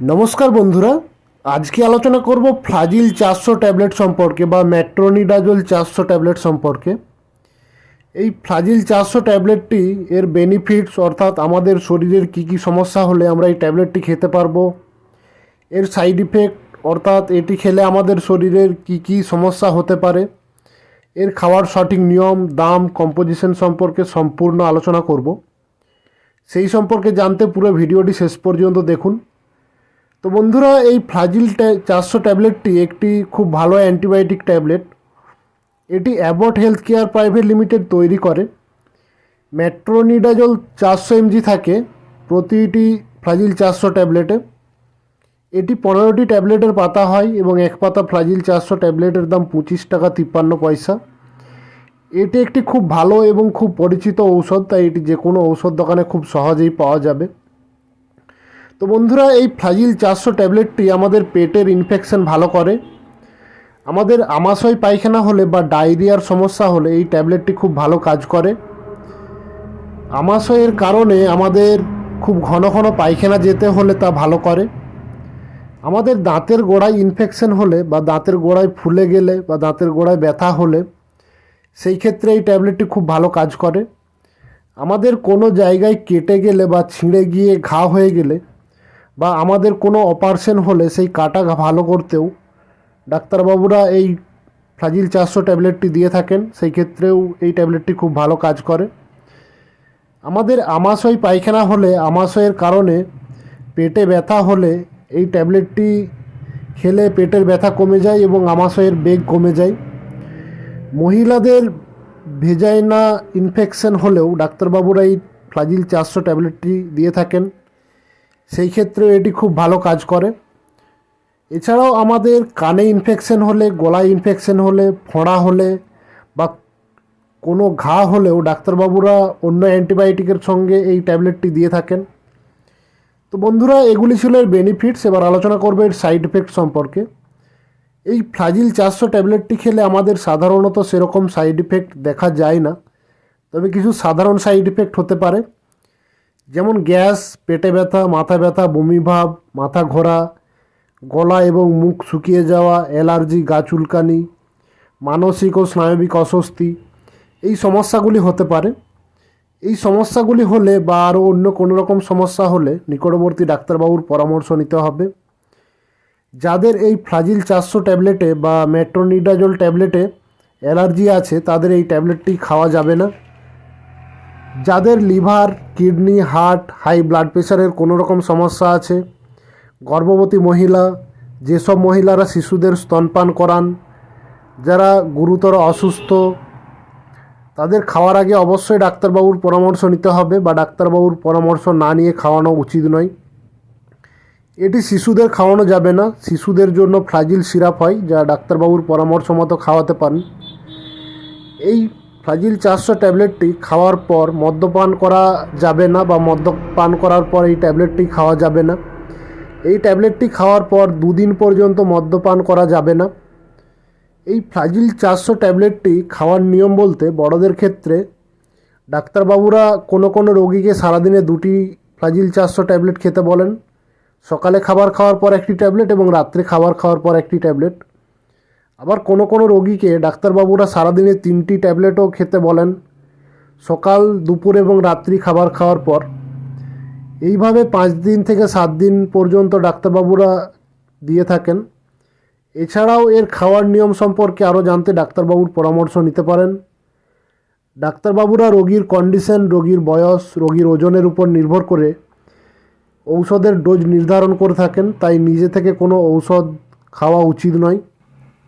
নমস্কার বন্ধুরা, আজকে আলোচনা করব ফ্লাজিল চারশো ট্যাবলেট সম্পর্কে বা ম্যাট্রোনিডাজল চারশো ট্যাবলেট সম্পর্কে। এই ফ্লাজিল চারশো ট্যাবলেটটি এর বেনিফিটস অর্থাৎ আমাদের শরীরের কী কী সমস্যা হলে আমরা এই ট্যাবলেটটি খেতে পারব। এর সাইড ইফেক্ট অর্থাৎ এটি খেলে আমাদের শরীরের কী কী সমস্যা হতে পারে। এর খাওয়ার সঠিক নিয়ম, দাম কম্পোজিশন সম্পর্কে সম্পূর্ণ আলোচনা করব। সেই সম্পর্কে জানতে পুরো ভিডিওটি শেষ পর্যন্ত দেখুন। তো বন্ধুরা, এই ফ্লাজিল চারশো ট্যাবলেটটি একটি খুব ভালো অ্যান্টিবায়োটিক ট্যাবলেট। এটি Abbott health care private limited তৈরি করে। ম্যাট্রোনিডাজল চারশো এমজি থাকে প্রতিটি ফ্লাজিল চারশো ট্যাবলেটে। এটি পনেরোটি ট্যাবলেটের পাতা হয় এবং এক পাতা ফ্লাজিল চারশো ট্যাবলেটের দাম পঁচিশ টাকা তিপ্পান্ন পয়সা। এটি একটি খুব ভালো এবং খুব পরিচিত ঔষধ, তাই এটি যে কোনো ঔষধ দোকানে খুব সহজেই পাওয়া যাবে। তো বন্ধুরা, এই ফ্লাজিল চারশো ট্যাবলেটটি আমাদের পেটের ইনফেকশন ভালো করে। আমাদের আমাশয় পায়খানা হলে বা ডায়রিয়ার সমস্যা হলে এই ট্যাবলেটটি খুব ভালো কাজ করে। আমাশয়ের কারণে আমাদের খুব ঘন ঘন পায়খানা যেতে হলে তা ভালো করে। আমাদের দাঁতের গোড়ায় ইনফেকশন হলে বা দাঁতের গোড়ায় ফুলে গেলে বা দাঁতের গোড়ায় ব্যথা হলে সেই ক্ষেত্রে এই ট্যাবলেটটি খুব ভালো কাজ করে। আমাদের কোনো জায়গায় কেটে গেলে বা ছিঁড়ে গিয়ে ঘা হয়ে গেলে বা আমাদের কোনো অপারেশন হলে সেই কাটা ভালো করতেও ডাক্তারবাবুরা এই ফ্লাজিল চারশো ট্যাবলেটটি দিয়ে থাকেন, সেই ক্ষেত্রেও এই ট্যাবলেটটি খুব ভালো কাজ করে। আমাদের আমাশয় পায়খানা হলে, আমাশয়ের কারণে পেটে ব্যথা হলে এই ট্যাবলেটটি খেলে পেটের ব্যথা কমে যায় এবং আমাশয়ের বেগ কমে যায়। মহিলাদের ভেজাইনা ইনফেকশন হলেও ডাক্তারবাবুরা এই ফ্লাজিল চারশো ট্যাবলেটটি দিয়ে থাকেন। সেই ক্ষেত্রে এটি খুব ভালো কাজ করে। এছাড়াও আমাদের কানে ইনফেকশন হলে, গলায় ইনফেকশন হলে, ফোঁড়া হলে বা কোনো ঘা হলেও ডাক্তারবাবুরা অন্য অ্যান্টিবায়োটিকের সঙ্গে এই ট্যাবলেটটি দিয়ে থাকেন। তো বন্ধুরা, এগুলি ছিল এর বেনিফিটস এবার আলোচনা করব এর সাইড এফেক্ট সম্পর্কে। এই ফ্লাজিল চারশো ট্যাবলেটটি খেলে আমাদের সাধারণত সেরকম সাইড ইফেক্ট দেখা যায় না, তবে কিছু সাধারণ সাইড ইফেক্ট হতে পারে। যেমন গ্যাস, পেটে ব্যথা, মাথা ব্যথা, বমিভাব, মাথা ঘোরা, গলা এবং মুখ শুকিয়ে যাওয়া, অ্যালার্জি, গা চুলকানি, মানসিক ও স্নায়বিক অস্বস্তি, এই সমস্যাগুলি হতে পারে। এই সমস্যাগুলি হলে বা আরও অন্য কোনো রকম সমস্যা হলে নিকটবর্তী ডাক্তারবাবুর পরামর্শ নিতে হবে। যাদের এই ফ্লাজিল চারশো ট্যাবলেটে বা মেট্রোনিডাজল ট্যাবলেটে অ্যালার্জি আছে, তাদের এই ট্যাবলেটটি খাওয়া যাবে না। যাদের liver, kidney, heart, high blood প্রেশারের কোনো রকম সমস্যা আছে, গর্ভবতী মহিলা, যেসব মহিলারা শিশুদের স্তনপান করান, যারা গুরুতর অসুস্থ, তাদের খাওয়ার আগে অবশ্যই ডাক্তারবাবুর পরামর্শ নিতে হবে বা ডাক্তারবাবুর পরামর্শ না নিয়ে খাওয়ানো উচিত নয়। এটি শিশুদের খাওয়ানো যাবে না, শিশুদের জন্য ফ্লাজিল সিরাপ হয়, যা ডাক্তারবাবুর পরামর্শ মতো খাওয়াতে পারেন। এই ফ্লাজিল চারশো ট্যাবলেটটি খাওয়ার পর মদ্যপান করা যাবে না বা মদ্যপান করার পর এই ট্যাবলেটটি খাওয়া যাবে না। এই ট্যাবলেটটি খাওয়ার পর দুদিন পর্যন্ত মদ্যপান করা যাবে না। এই ফ্লাজিল চারশো ট্যাবলেটটি খাওয়ার নিয়ম বলতে বড়দের ক্ষেত্রে ডাক্তারবাবুরা কোনো কোনো রোগীকে সারাদিনে দুটি ফ্লাজিল চারশো ট্যাবলেট খেতে বলেন। সকালে খাবার খাওয়ার পর একটি ট্যাবলেট এবং রাত্রে খাবার খাওয়ার পর একটি ট্যাবলেট। আবার কোনো কোনো রোগীকে ডাক্তারবাবুরা সারাদিনে তিনটি ট্যাবলেটও খেতে বলেন। সকাল, দুপুর এবং রাত্রি খাবার খাওয়ার পর। এইভাবে পাঁচ দিন থেকে সাত দিন পর্যন্ত ডাক্তারবাবুরা দিয়ে থাকেন। এছাড়াও এর খাওয়ার নিয়ম সম্পর্কে আরও জানতে ডাক্তারবাবুর পরামর্শ নিতে পারেন। ডাক্তারবাবুরা রোগীর কন্ডিশন, রোগীর বয়স, রোগীর ওজনের উপর নির্ভর করে ঔষধের ডোজ নির্ধারণ করে থাকেন, তাই নিজে থেকে কোনো ঔষধ খাওয়া উচিত নয়।